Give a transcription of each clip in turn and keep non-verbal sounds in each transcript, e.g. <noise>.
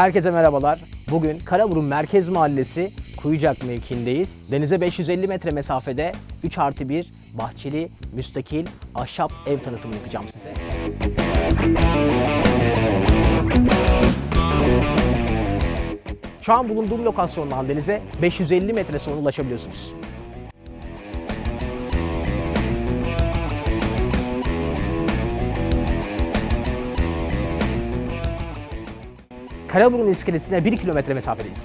Herkese merhabalar. Bugün Karaburun Merkez Mahallesi Kuyucak mevkiindeyiz. Denize 550 metre mesafede 3 artı 1 bahçeli, müstakil, ahşap ev tanıtımı yapacağım size. Şu an bulunduğum lokasyondan denize 550 metre sonra ulaşabiliyorsunuz. Karaburun iskelesine 1 kilometre mesafedeyiz.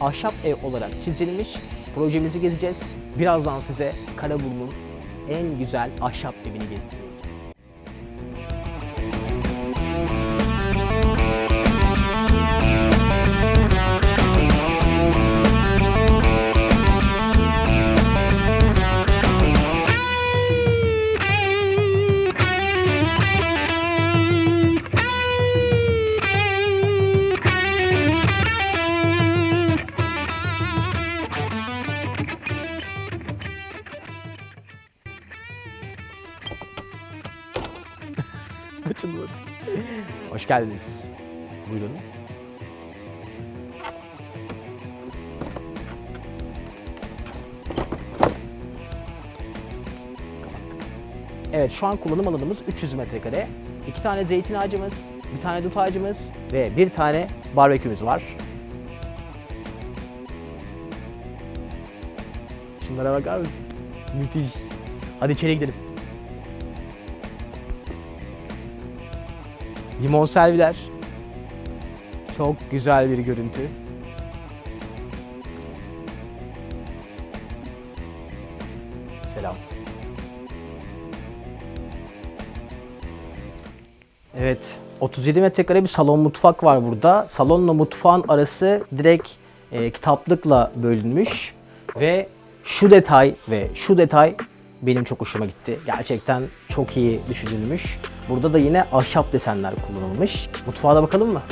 Ahşap ev olarak çizilmiş projemizi gezeceğiz. Birazdan size Karaburun'un en güzel ahşap evini gezdireceğim. <laughs> Hoş geldiniz. Buyurun. Evet şu an kullanım alanımız 300 metrekare. İki tane zeytin ağacımız, bir tane dut ağacımız ve bir tane barbekümüz var. Şunlara bakar mısın? Müthiş. Hadi içeri gidelim. Limon serviler. Çok güzel bir görüntü. Selam. Evet, 37 metrekare bir salon mutfak var burada. Salonla mutfağın arası direkt e, kitaplıkla bölünmüş ve şu detay ve şu detay benim çok hoşuma gitti. Gerçekten çok iyi düşünülmüş. Burada da yine ahşap desenler kullanılmış. Mutfağa da bakalım mı?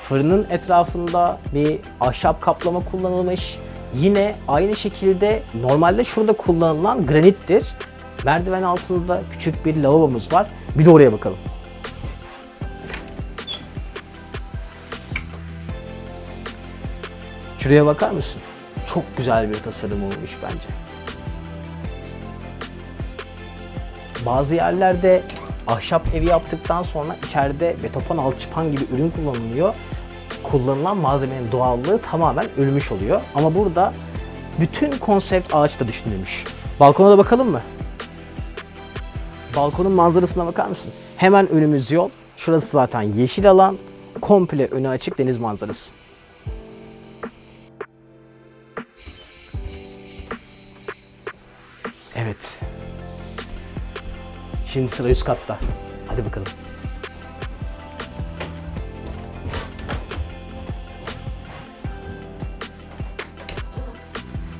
Fırının etrafında bir ahşap kaplama kullanılmış. Yine aynı şekilde normalde şurada kullanılan granittir. Merdiven altında küçük bir lavabomuz var. Bir de oraya bakalım. Şuraya bakar mısın? Çok güzel bir tasarım olmuş bence. Bazı yerlerde ahşap evi yaptıktan sonra içeride betopan alçıpan gibi ürün kullanılıyor. Kullanılan malzemenin doğallığı tamamen ölmüş oluyor. Ama burada bütün konsept ağaçta düşünülmüş. Balkona da bakalım mı? Balkonun manzarasına bakar mısın? Hemen önümüz yol. Şurası zaten yeşil alan. Komple önü açık deniz manzarası. Evet. Şimdi sıra üst katta. Hadi bakalım.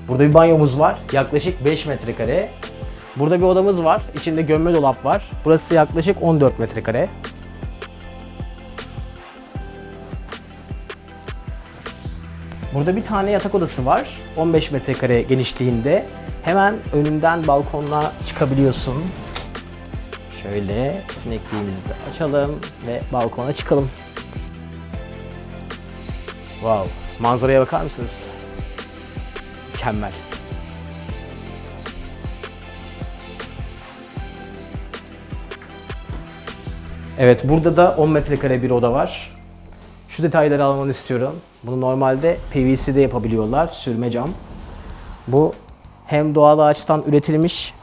Burada bir banyomuz var. Yaklaşık 5 metrekare. Burada bir odamız var. İçinde gömme dolap var. Burası yaklaşık 14 metrekare. Burada bir tane yatak odası var. 15 metrekare genişliğinde. Hemen önünden balkonla çıkabiliyorsun. Şöyle sinekliğimizi de açalım ve balkona çıkalım. Wow, manzaraya bakar mısınız? Mükemmel. Evet, burada da 10 metrekare bir oda var. Şu detayları almanı istiyorum. Bunu normalde PVC'de yapabiliyorlar, sürme cam. Bu hem doğal ağaçtan üretilmiş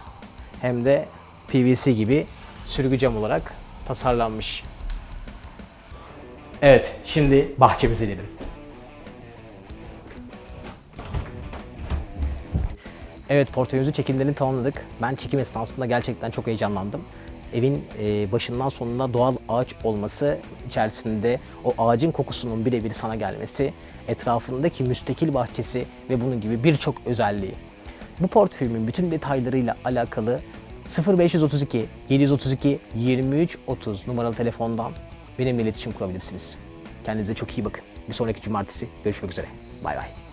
hem de PVC gibi sürgü cam olarak tasarlanmış. Evet, şimdi bahçemize inelim. Evet, portföyümüzün çekimlerini tamamladık. Ben çekim esnasında gerçekten çok heyecanlandım. Evin e, başından sonuna doğal ağaç olması, içerisinde o ağacın kokusunun birebir sana gelmesi, etrafındaki müstakil bahçesi ve bunun gibi birçok özelliği. Bu portföyümün bütün detaylarıyla alakalı 0532 732 23 30 numaralı telefondan benimle iletişim kurabilirsiniz. Kendinize çok iyi bakın. Bir sonraki cumartesi görüşmek üzere. Bay bay.